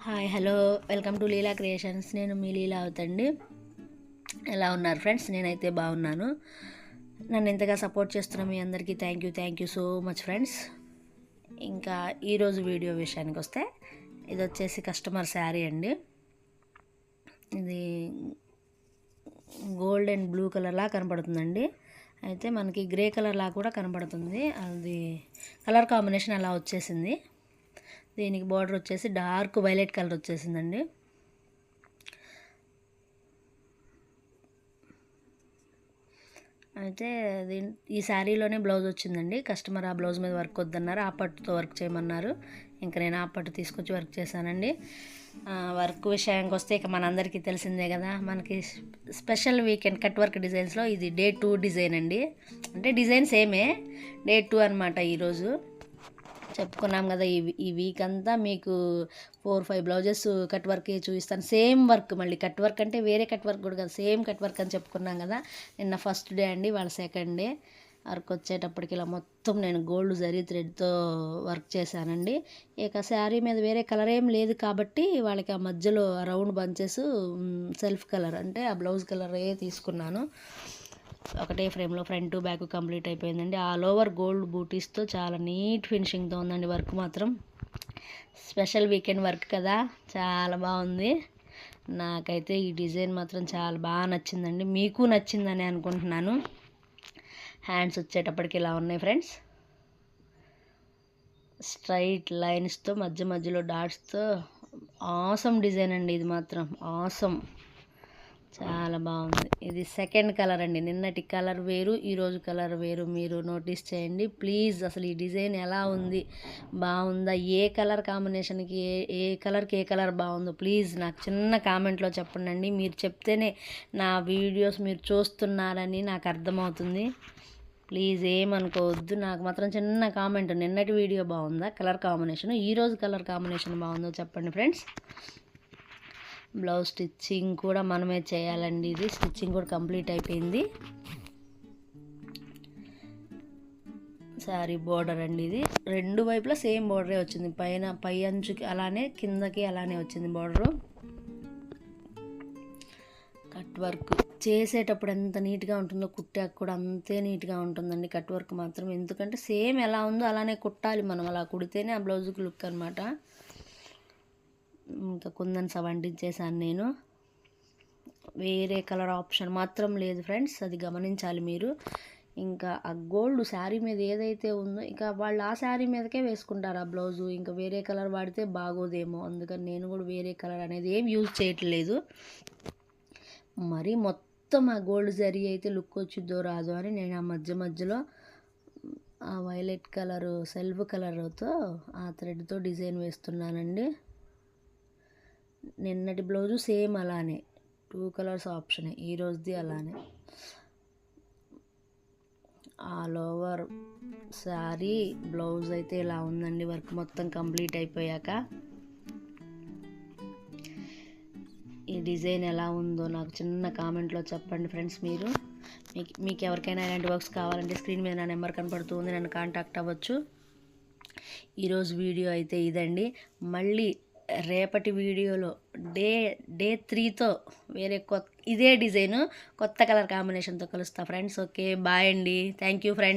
Hi hello. Welcome to Leela creations. నేను మీ లీలా అవుతండి. ఎలా ఉన్నారు ఫ్రెండ్స్? నేనైతే బాగున్నాను. నన్ను ఎంతగా సపోర్ట్ చేస్తున్న మీ అందరికీ thank you thank you so much friends ఇంకా ఈరోజు వీడియో విషయానికి వస్తే ఇది వచ్చేసి కస్టమర్ శారీ అండి. ఇది గోల్డ్ అండ్ బ్లూ కలర్లా కనపడుతుందండి అయితే మనకి గ్రే కలర్లా కూడా కనపడుతుంది అది కలర్ కాంబినేషన్ అలా వచ్చేసింది. దీనికి బార్డర్ వచ్చేసి డార్క్ వైలెట్ కలర్ వచ్చేసిందండి. అయితే దీని ఈ శారీలోనే బ్లౌజ్ వచ్చిందండి. కస్టమర్ ఆ బ్లౌజ్ మీద వర్క్ వద్దన్నారు. ఆ పట్టుతో వర్క్ చేయమన్నారు. ఇంకా నేను ఆ పట్టు తీసుకొచ్చి వర్క్ చేశానండి. వర్క్ విషయానికి వస్తే ఇక మనందరికీ తెలిసిందే కదా. మనకి స్పెషల్ వీకెండ్ కట్ వర్క్ డిజైన్స్లో ఇది డే టూ డిజైన్ అండి. అంటే డిజైన్ సేమే. డే టూ అనమాట ఈరోజు. చెప్పుకున్నాం కదా ఈ ఈ వీక్ అంతా మీకు four five blouses cut work చూపిస్తాను. సేమ్ వర్క్ మళ్ళీ కట్ వర్క్ అంటే వేరే కట్ వర్క్ కూడా కదా సేమ్ కట్ వర్క్ అని చెప్పుకున్నాం కదా నిన్న ఫస్ట్ డే అండి వాళ్ళ సెకండ్ డే వర్క్ వచ్చేటప్పటికి ఇలా మొత్తం నేను గోల్డ్ జరీ థ్రెడ్తో వర్క్ చేశానండి. ఇక శారీ మీద వేరే కలర్ ఏం లేదు కాబట్టి వాళ్ళకి ఆ మధ్యలో రౌండ్ బంచెస్ సెల్ఫ్ కలర్ అంటే ఆ బ్లౌజ్ కలరే తీసుకున్నాను. ఒకటే ఫ్రేమ్లో ఫ్రంట్ బ్యాక్ కంప్లీట్ అయిపోయిందండి. ఆల్ ఓవర్ గోల్డ్ బూటీస్తో చాలా నీట్ ఫినిషింగ్తో ఉందండి వర్క్ మాత్రం. స్పెషల్ వీకెండ్ వర్క్ కదా చాలా బాగుంది. నాకైతే ఈ డిజైన్ మాత్రం చాలా బాగా నచ్చిందండి. మీకు నచ్చిందని అనుకుంటున్నాను. హ్యాండ్స్ వచ్చేటప్పటికి ఇలా ఉన్నాయి ఫ్రెండ్స్. స్ట్రైట్ లైన్స్తో మధ్య మధ్యలో డాట్స్తో ఆసమ్ డిజైన్ అండి ఇది మాత్రం. ఆసమ్. చాలా బాగుంది. ఇది సెకండ్ కలర్ అండి. నిన్నటి కలర్ వేరు ఈరోజు కలర్ వేరు. మీరు నోటీస్ చేయండి. ప్లీజ్ అసలు ఈ డిజైన్ ఎలా ఉంది? బాగుందా? ఏ కలర్ కాంబినేషన్కి ఏ ఏ కలర్కి ఏ కలర్ బాగుందో ప్లీజ్ నాకు చిన్న కామెంట్లో చెప్పండి మీరు చెప్తేనే నా వీడియోస్ మీరు చూస్తున్నారని నాకు అర్థమవుతుంది. ప్లీజ్ ఏమనుకోవద్దు నాకు మాత్రం చిన్న కామెంట్ నిన్నటి వీడియో బాగుందా? కలర్ కాంబినేషన్ ఈరోజు కలర్ కాంబినేషన్ బాగుందో చెప్పండి ఫ్రెండ్స్ బ్లౌజ్ స్టిచ్చింగ్ కూడా మనమే చేయాలండి ఇది. స్టిచ్చింగ్ కూడా కంప్లీట్ అయిపోయింది. శారీ బోర్డర్ అండి ఇది. రెండు వైపులా సేమ్ బోర్డరే వచ్చింది. పైన పై అంచుకి అలానే కిందకి అలానే వచ్చింది బోర్డరు. కట్ వర్క్ చేసేటప్పుడు ఎంత నీట్గా ఉంటుందో కుట్టాక కూడా అంతే నీట్గా ఉంటుందండి కట్ వర్క్ మాత్రం. ఎందుకంటే సేమ్ ఎలా ఉందో అలానే కుట్టాలి మనం. అలా కుడితేనే ఆ బ్లౌజ్కి లుక్ అనమాట ఇంకా కుందన్ వండించేసాను నేను. వేరే కలర్ ఆప్షన్ మాత్రం లేదు ఫ్రెండ్స్ అది గమనించాలి మీరు. ఇంకా ఆ గోల్డ్ శారీ మీద ఏదైతే ఉందో ఇంకా వాళ్ళు ఆ శారీ మీదకే వేసుకుంటారు ఆ బ్లౌజు. ఇంకా వేరే కలర్ వాడితే బాగోదేమో అందుకని నేను కూడా వేరే కలర్ అనేది ఏం యూజ్ చేయట్లేదు. మరి మొత్తం ఆ గోల్డ్ జరీ అయితే లుక్ వచ్చిద్దో రాదో అని నేను ఆ మధ్య మధ్యలో ఆ వైలెట్ కలరు సెల్ఫ్ కలర్తో ఆ థ్రెడ్తో డిజైన్ వేస్తున్నానండి. నిన్నటి బ్లౌజు సేమ్ అలానే. టూ కలర్స్ ఆప్షనే. ఈ రోజుది అలానే. ఆల్ ఓవర్ శారీ బ్లౌజ్ అయితే ఇలా ఉందండి. వర్క్ మొత్తం కంప్లీట్ అయిపోయాక. ఈ డిజైన్ ఎలా ఉందో నాకు చిన్న కామెంట్లో చెప్పండి ఫ్రెండ్స్ మీరు. మీకు మీకు ఎవరికైనా ఇలాంటి వర్క్స్ కావాలంటే స్క్రీన్ మీద నా నెంబర్ కనపడుతుంది నన్ను కాంటాక్ట్ అవ్వచ్చు. ఈరోజు వీడియో అయితే ఇదండి. మళ్ళీ రేపటి వీడియోలో డే డే త్రీతో వేరే కొత్త ఇదే డిజైన్ కొత్త కలర్ కాంబినేషన్తో కలుస్తా ఫ్రెండ్స్. ఓకే బాయ్ అండి. Thank you friends